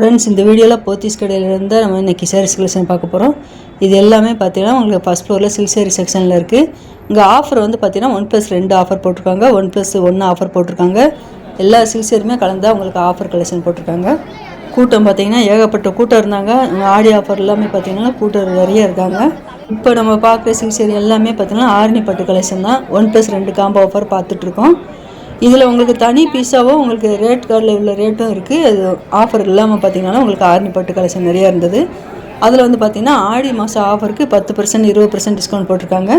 Friends இந்த வீடியோவில் போத்தீஸ் கடையிலேருந்து நம்ம இன்றைக்கி சாரீஸ் கலெக்ஷன் பார்க்க போகிறோம் இது எல்லாமே பார்த்தீங்கன்னா உங்களுக்கு ஃபஸ்ட் ஃப்ளோரில் சில்க் சாரீ செக்ஷனில் இருக்குது இங்கே ஆஃபர் வந்து பார்த்தீங்கன்னா ஒன் ப்ளஸ் ரெண்டு ஆஃபர் போட்டிருக்காங்க. ஒன் ப்ளஸ் ஒன்று ஆஃபர் போட்டிருக்காங்க. எல்லா சில்க் சாரியுமே கலந்தா உங்களுக்கு ஆஃபர் கலெக்ஷன் போட்டிருக்காங்க. கூட்டம் பார்த்தீங்கன்னா ஏகப்பட்ட கூட்டம் இருந்தாங்க. ஆடி ஆஃபர் எல்லாமே பார்த்தீங்கன்னா கூட்டம் நிறைய இருக்காங்க. இப்போ நம்ம பார்க்குற சில்க் சாரி எல்லாமே பார்த்தீங்கன்னா ஆரணி பட்டு கலெக்ஷன் தான். ஒன் ப்ளஸ் ரெண்டு காம்போ ஆஃபர் பார்த்துட்ருக்கோம் இதில் உங்களுக்கு தனி பீஸாவும் உங்களுக்கு ரேட் கார்டில் உள்ள ரேட்டும் இருக்குது அது ஆஃபர் இல்லாமல் பார்த்தீங்கன்னா உங்களுக்கு ஆரணி பட்டு கலெக்ஷன் நிறையா இருந்தது. அதில் வந்து பார்த்தீங்கன்னா ஆடி மாதம் ஆஃபருக்கு பத்து பர்சன்ட் இருபது பர்சன்ட் டிஸ்கவுண்ட் போட்டிருக்காங்க.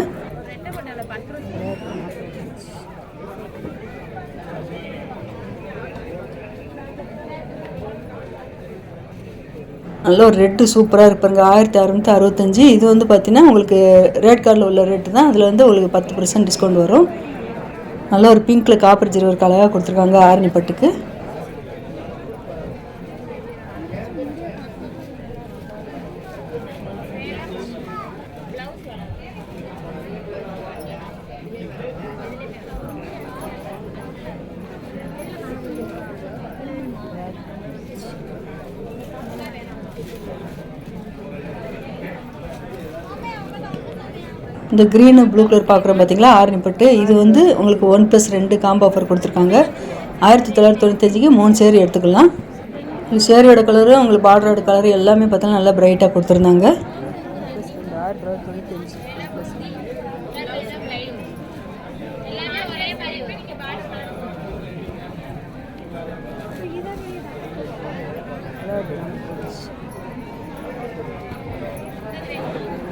நல்ல ஒரு ரெட்டு சூப்பராக இருப்பாருங்க ஆயிரத்தி அறுநூத்தி அறுபத்தஞ்சி. இது வந்து பார்த்தீங்கன்னா உங்களுக்கு ரேட் கார்டில் உள்ள ரேட்டு தான். அதில் வந்து உங்களுக்கு பத்து பர்சன்ட் டிஸ்கவுண்ட் வரும். நல்ல ஒரு பிங்க்கில் காப்பர் ஜீரோ ஒரு கலராக கொடுத்துருக்காங்க ஆரணி பட்டுக்கு. இந்த க்ரீனு ப்ளூ கலர் பார்க்குறோம் பார்த்தீங்களா? ஆரணி பட்டு இது வந்து உங்களுக்கு ஒன் ப்ளஸ் ரெண்டு காம்போ ஆஃபர் கொடுத்துருக்காங்க. ஆயிரத்தி தொள்ளாயிரத்தி தொண்ணூத்தஞ்சுக்கு மூணு சேரி எடுத்துக்கலாம். இந்த சேரியோட கலரு உங்களுக்கு பார்டரோட கலரு எல்லாமே பார்த்தீங்கன்னா நல்லா பிரைட்டாக கொடுத்துருந்தாங்க.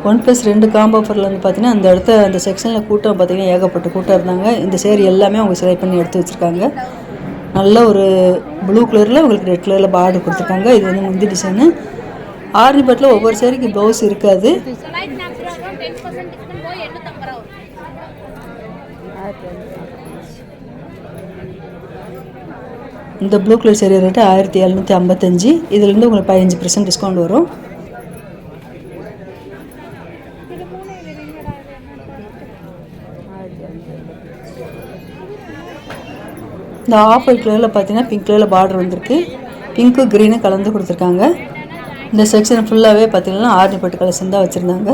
ஒன் ப்ளஸ் ரெண்டு காம்போ ஆஃபரில் வந்து பார்த்தீங்கன்னா அந்த இடத்த அந்த செக்ஷனில் கூட்டம் பார்த்தீங்கன்னா ஏகப்பட்ட கூட்டம் இருந்தாங்க. இந்த சேரி எல்லாமே அவங்க செலக்ட் பண்ணி எடுத்து வச்சுருக்காங்க. நல்ல ஒரு ப்ளூ கலரில் உங்களுக்கு ரெட் கலரில் பார்டர் கொடுத்துருக்காங்க. இது வந்து முந்தி டிசைனு ஆர்னி பட்டில் ஒவ்வொரு சேரீக்கு ப்ளவுஸ் இருக்காது. இந்த ப்ளூ கலர் சேரீ ரேட்டு ஆயிரத்தி எழுநூற்றி ஐம்பத்தஞ்சு. இதுலேருந்து உங்களுக்கு பதினஞ்சு பர்சன்ட் டிஸ்கவுண்ட் வரும். இந்த ஆஃப் ஒயிட் கலரில் பார்த்தீங்கன்னா பிங்க் கலரில் பார்டர் வந்திருக்கு. பிங்க்கு க்ரீனு கலந்து கொடுத்துருக்காங்க. இந்த செக்ஷன் ஃபுல்லாகவே பார்த்தீங்கன்னா ஆர்னி பட்டு கலெக்ஷன் தான் வச்சுருந்தாங்க.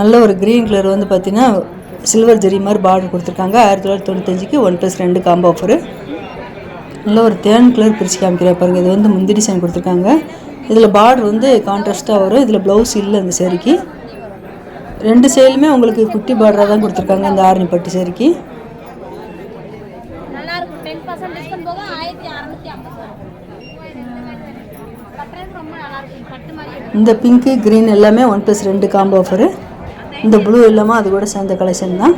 நல்ல ஒரு க்ரீன் கலர் வந்து பார்த்தீங்கன்னா சில்வர் ஜெரி மாதிரி பார்டர் கொடுத்துருக்காங்க. ஆயிரத்தி தொள்ளாயிரத்தி தொண்ணூத்தஞ்சுக்கு ஒன் ப்ளஸ் ரெண்டு காம்போ ஆஃபரு நல்ல ஒரு தேன் கலர் பிரித்து காமிக்கிற பாருங்க. இது வந்து முந்தி டிசைன் கொடுத்துருக்காங்க. இதில் பார்டர் வந்து கான்ட்ராஸ்ட்டாக வரும். இதில் ப்ளவுஸ் இல்லை இந்த சேரீக்கு. ரெண்டு சேலுமே உங்களுக்கு குட்டி பார்டராக தான் கொடுத்துருக்காங்க. இந்த ஆரணி பட்டு சேரீக்கு. இந்த பிங்க்கு க்ரீன் எல்லாமே ஒன் ப்ளஸ் ரெண்டு காம்போ ஆஃபரு இந்த ப்ளூ இல்லாமல் அது கூட சேர்ந்த கலெக்ஷன் தான்.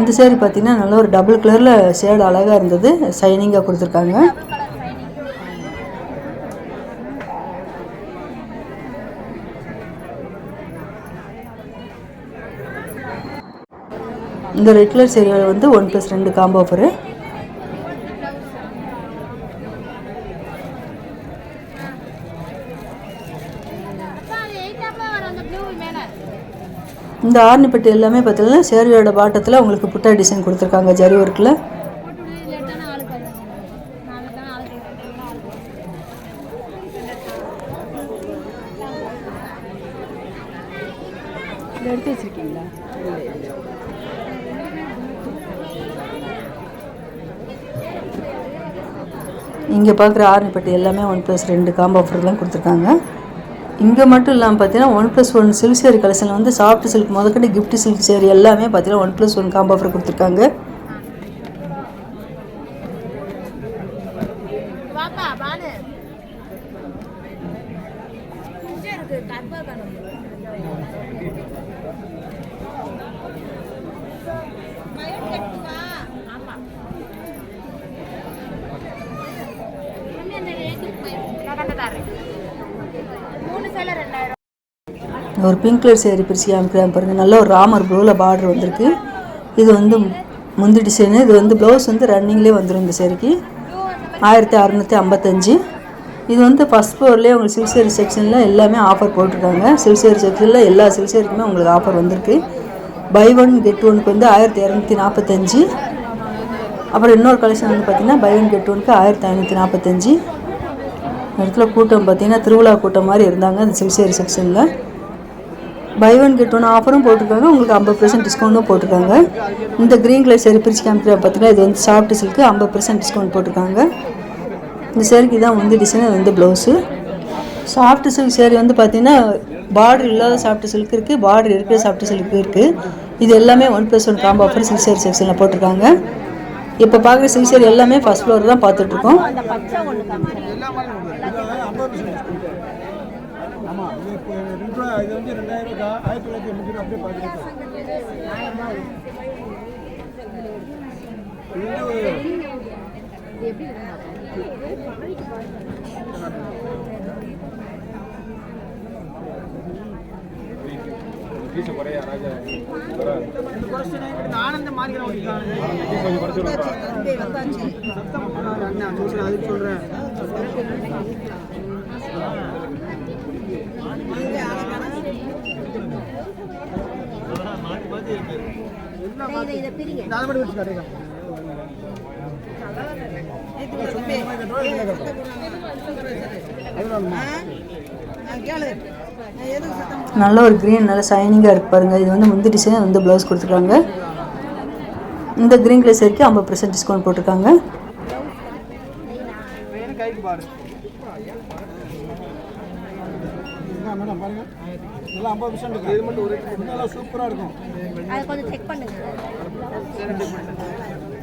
இந்த சேரீ பார்த்தீங்கன்னா நல்ல ஒரு டபுள் கலரில் ஷேடு அழகாக இருந்தது. ஷைனிங்காக கொடுத்துருக்காங்க. இந்த ரெட் கலர் வந்து ஒன் ப்ளஸ் ரெண்டு காம்போ ஆஃபரு இந்த ஆர்னிப்பட்டு எல்லாமே பார்த்தீங்கன்னா சேரியோட பாட்டத்தில் உங்களுக்கு புட்டா டிசைன் கொடுத்துருக்காங்க ஜரி ஒர்க்கில் எடுத்து வச்சிருக்கீங்களா லேட்டான ஆளுக்கு வருது நாளைக்கு தான் ஆளுக்கு ஆளுக்கு எடுத்து வச்சிருக்கீங்களா இங்கே பார்க்குற ஆர்னிப்பட்டு எல்லாமே ஒன் ப்ளஸ் ரெண்டு காம்போ ஆஃபர் தான் கொடுத்துருக்காங்க. இங்கே மட்டும் இல்லாமல் பார்த்தீங்கன்னா one plus one silk saree collection வந்து சாஃப்ட் சில்க் முதற்கொண்டு கிஃப்ட் சில்க் சேரி எல்லாமே பார்த்தீங்கன்னா one plus one combo offer கொடுத்துருக்காங்க பானு இங்கே இருக்கு கற்பர் கணக்கு ஆமா மம்மி அந்த ரேட்டு நான் கண்டு தரேன் மூணு சேலை ரெண்டாயிரம் ஒரு பிங்க் கலர் சேரீ பிரிச்சு காமிக்கிறேன் பாருங்கள் நல்ல ஒரு ராமர் ப்ளூவில் பார்டர் வந்திருக்கு. இது வந்து முந்தி டிசைனு இது வந்து ப்ளவுஸ் வந்து ரன்னிங்லேயே வந்துடும் இந்த சேரீக்கு ஆயிரத்தி அறநூற்றி ஐம்பத்தஞ்சு. இது வந்து ஃபஸ்ட் ஃப்ளோர்லேயே உங்களுக்கு சில்க் சேரி செக்ஷனில் எல்லாமே ஆஃபர் போட்டிருக்காங்க. சில்க் சேரி செக்ஷனில் எல்லா சில்க் சேரிக்குமே உங்களுக்கு ஆஃபர் வந்திருக்கு. பை ஒன் கெட் ஒனுக்கு வந்து ஆயிரத்தி இரநூத்தி நாற்பத்தஞ்சு அப்புறம் இன்னொரு கலெக்ஷன் வந்து பார்த்திங்கன்னா பை ஒன் கெட் ஒனுக்கு ஆயிரத்தி ஐநூற்றி நாற்பத்தஞ்சு இடத்துல கூட்டம் பார்த்திங்கன்னா திருவிழா கூட்டம் மாதிரி இருந்தாங்க அந்த சில்க் சேரி செக்ஷனில் பை ஒன் கெட் ஒன் ஆஃபரும் போட்டிருக்காங்க. உங்களுக்கு ஐம்பது பர்சன்ட் டிஸ்கவுண்ட்டும் போட்டிருக்காங்க. இந்த க்ரீன் கலர் சரி பிரிச்சு காமிக்கிற பார்த்தீங்கன்னா இது வந்து சாஃப்ட் சில்க்கு ஐம்பது பர்சன்ட் டிஸ்கவுண்ட் போட்டிருக்காங்க. இந்த சேரிக்கு தான் வந்து டிசைன் அது வந்து ப்ளவுஸு சாஃப்ட் சில்க் சேரீ வந்து பார்த்தீங்கன்னா பார்டர் இல்லாத சாஃப்ட் சில்க் இருக்குது பார்டர் இருக்கிற சாஃப்ட் சில்க் இருக்குது இது எல்லாமே one plus one combo offer silk saree செக்ஷனில் போட்டிருக்காங்க. இப்போ பார்க்குற சில்க் எல்லாமே ஃபஸ்ட் ஃப்ளோர் தான் பார்த்துட்ருக்கோம். ஆமாம் இது நல்ல ஒரு க்ரீன் நல்ல ஷைனிங்காக இருக்கு பாருங்க. இது வந்து முந்தி டிசைன் வந்து ப்ளவுஸ் கொடுத்துருக்காங்க. இந்த க்ரீன் கலர் சேரீக்கு ஐம்பது பர்சன்ட் டிஸ்கவுண்ட் போட்டிருக்காங்க. கைக்கு பாரு என்ன மேடம் பாருங்க நல்லா ஐம்பது பர்சன்ட் இது மட்டும் ஒரு நல்லா சூப்பராக இருக்கும் அதை கொஞ்சம் செக் பண்ணுங்க.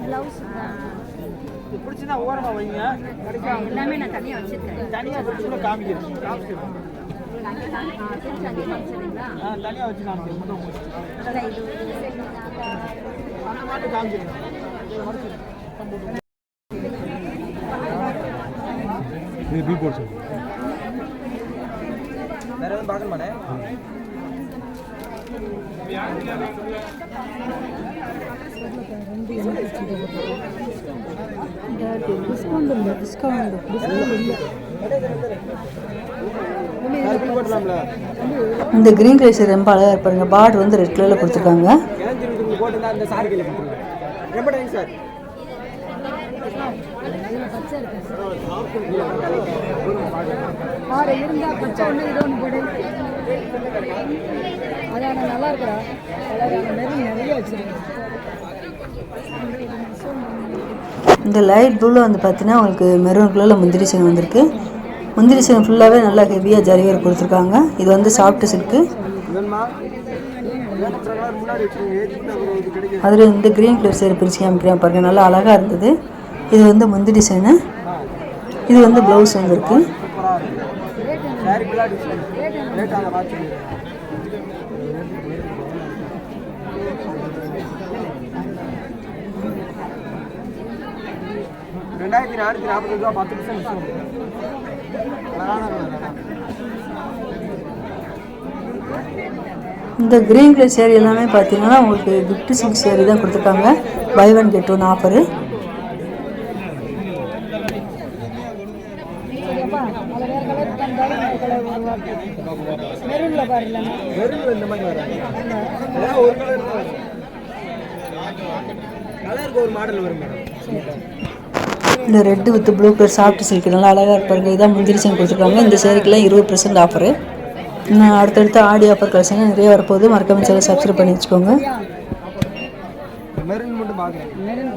ப்ளவுஸ் இது பிடிச்சினா ஓரமாக வைங்க. எல்லாமே நான் தனியாக வச்சிருக்கேன். தனியாக காமிக்கிறேன். தனியாக வச்சு காமிக்கிறேன் இது பில் போர்ட் வேறு எதுவும் பார்க்கணுமாண்ணே டிஸ்கவுண்ட் இல்லை டிஸ்கவுண்ட் இந்த கிரீன் கலர் ரொம்ப அழகாக இருப்பாருங்க பார்டர் வந்து ரெட் கலரில் கொடுத்துருக்காங்க. ரொம்ப தேங்க்ஸ் சார் ஆறு இருந்தா பச்சை ஒன்று இது ஒன்று போடு அதான் நல்லா இருக்குடா. நிறைய நிறைய வச்சுருக்கேன். இந்த லைட் ப்ளூவில் வந்து பார்த்தீங்கன்னா உங்களுக்கு மெரூன் கலரில் முந்திரி சீன் வந்திருக்கு. முந்திரி சீன் ஃபுல்லாகவே நல்லா ஹெவியாக ஜரிவர் கொடுத்துருக்காங்க. இது வந்து சாஃப்ட் சில்க்கு அதில் இந்த க்ரீன் கலர் சேர் பிரிச்சு காமிக்கிறேன் பாருங்க. நல்லா அழகாக இருந்தது. இது வந்து முந்தி டிசைனு இது வந்து ப்ளவுஸ் வந்துருக்கு. ரெண்டாயிரத்தி நானூற்றி நாற்பது ரூபா பத்து பர்சன்ட் இந்த கிரீன் கலர் சேரீ எல்லாமே பார்த்தீங்கன்னா உங்களுக்கு கிஃப்ட் சிங் சேரீ தான் கொடுத்துருக்காங்க. Buy one get one offer சரியாப்பா அதில் வேறு கலர் தந்தாலும் வேறு கலர் உருவாக்கி மெரூனில் பாரு இல்லைன்னா வெறும் இந்த மாதிரி வராது ஏதாவது ஒரு கலர் கலருக்கு ஒரு மாடல் வரும் மேடம் இந்த red with blue colour soft silk நல்லா அழகாக இருப்பாருங்க இதான் முந்திரி சீன் கொடுத்துருக்காங்க. இந்த சேரீக்கெல்லாம் இருபது பர்சன்ட் ஆஃபரு இன்னும் அடுத்தடுத்த ஆடி ஆஃபர் கலெக்ஷன் நிறைய வரப்போகுது. மறக்காம சேனல் சப்ஸ்கிரைப் பண்ணி வச்சுக்கோங்க. மெரூன் மட்டும் பார்க்குறேன். மெரூன்